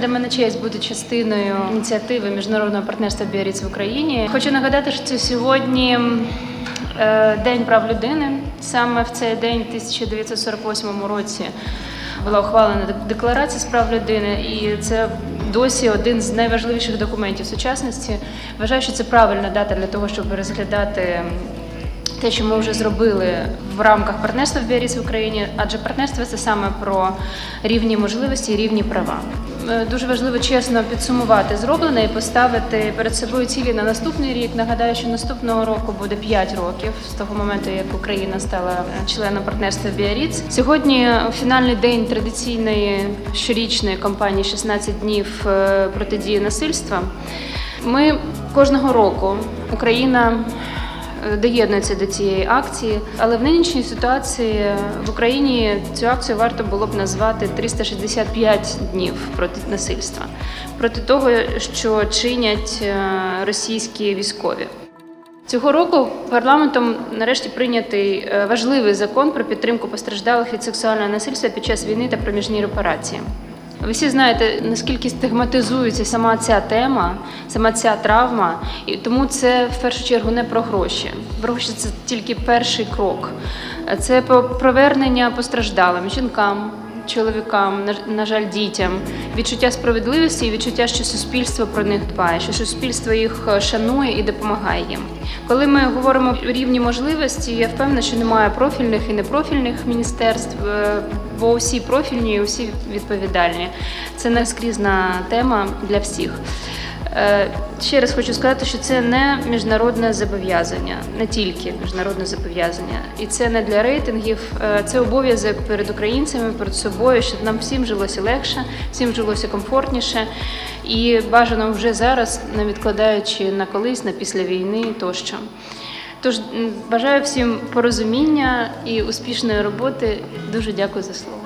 Для мене честь бути частиною ініціативи міжнародного партнерства Біаріц в Україні. Хочу нагадати, що сьогодні е, День прав людини. Саме в цей день, в 1948 році, була ухвалена декларація з прав людини, і це досі один з найважливіших документів сучасності. Вважаю, що це правильна дата для того, щоб розглядати те, що ми вже зробили в рамках партнерства в Біаріс в Україні, адже партнерство це саме про рівні можливості і рівні права. Е, Дуже важливо чесно підсумувати зроблене і поставити перед собою цілі на наступний рік. Нагадаю, що наступного року буде 5 років з того моменту, як Україна стала членом партнерства Біаріц. Сьогодні фінальний день традиційної щорічної кампанії «16 днів е, протидії насильства. Ми кожного року Україна е, доєднується до цієї акції, але в нинішній ситуації в Україні цю акцію варто було б назвати 365 днів проти насильства, проти того, що чинять е, російські військові. Цього року парламентом нарешті прийнятий е, важливий закон про підтримку постраждалих від сексуального насильства під час війни та проміжні репарації. Ви всі знаєте, наскільки стигматизується сама ця тема, сама ця травма, і тому це в першу чергу не про гроші. Гроші це тільки перший крок. Це про повернення постраждалим жінкам, чоловікам, на, жаль, дітям, відчуття справедливості і відчуття, що суспільство про них дбає, що суспільство їх е, шанує і допомагає їм. Коли ми говоримо про рівні можливості, я впевнена, що немає профільних і непрофільних міністерств, е, бо усі профільні і усі відповідальні. Це наскрізна тема для всіх. Е, Ще раз хочу сказати, що це не міжнародне зобов'язання, не тільки міжнародне зобов'язання, і це не для рейтингів, е, це обов'язок перед українцями, перед собою, щоб нам всім жилося легше, всім жилося комфортніше і бажано вже зараз, не відкладаючи на колись, на після війни тощо. Тож бажаю всім порозуміння і успішної роботи. Дуже дякую за слово.